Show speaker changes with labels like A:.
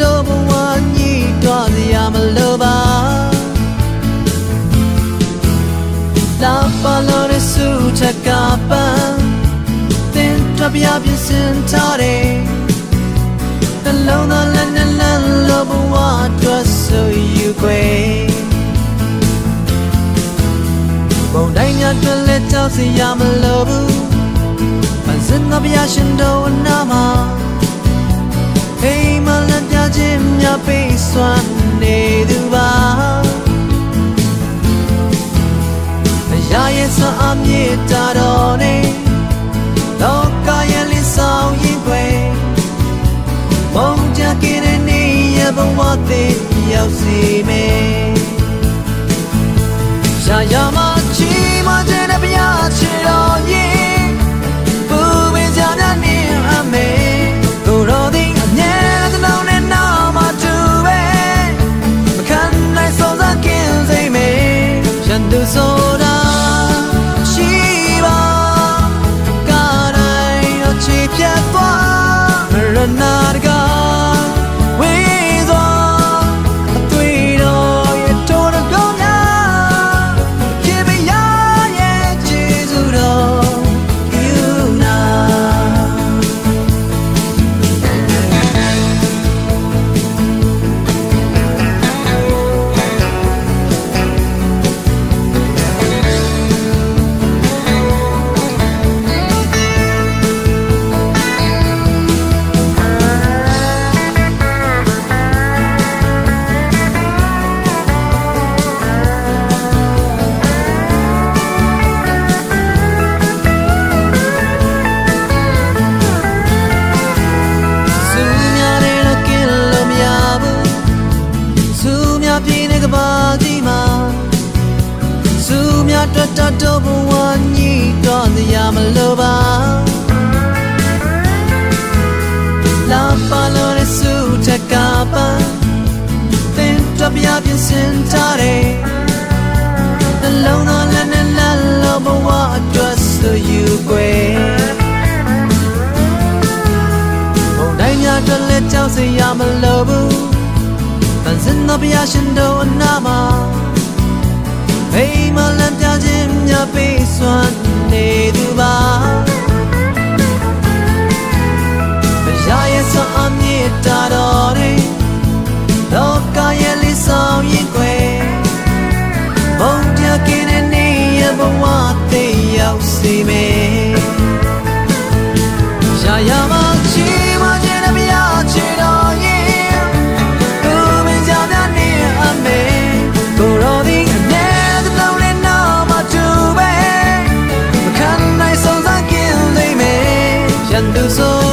A: တော့ဘဝညှိတွားစရာမလိုပါလာပါလို့ရစုချက်ကပန်းတင်တော့ပြပြစင်ထားတယ်နှလုံးသားလက်နဲ့လက်လို့ဘဝအတွက်ဆိုယူခွေဘုံတိုင်းများတွေ့လက်ကြောက်စရာမလိုဘူး မ်းအမြင့်တာတော်နေလောကရဲ့လေးဆောင်ရင်ခွေမုံကြကိရနေရဘဝသေးရောက်စီမယ်ရှာရမချီမ တဲ့ကဘာကြီးမှာစုများတွတ်တတ်တော့ဘဝညှိတော့စရာမလိုပါလာပါလို့ရစုထက်ကပန်းတင်တော့ပြပြစင်ထားတယ်နှလုံးသားလည်းနဲ့လက်လို့ဘဝအတွက်ဆိုယူွယ်ဘုံတိုင်းများအတွက်လက်ကြောက်စရာမလိုဘူး တန်စင်တော့ပြရှင်တို့အနာမှာအိမ်မလန့်ပြခြင်းများပေးစွမ်းနေသူပါမရရဲ့စွမ်းအမြင့်တာတော်တယ်လောကရဲ့လေးဆောင်ရင်ခွေဘုံပြကင်းတဲ့နေရဘဝသေးရောက်စီမေရှာရမ can do so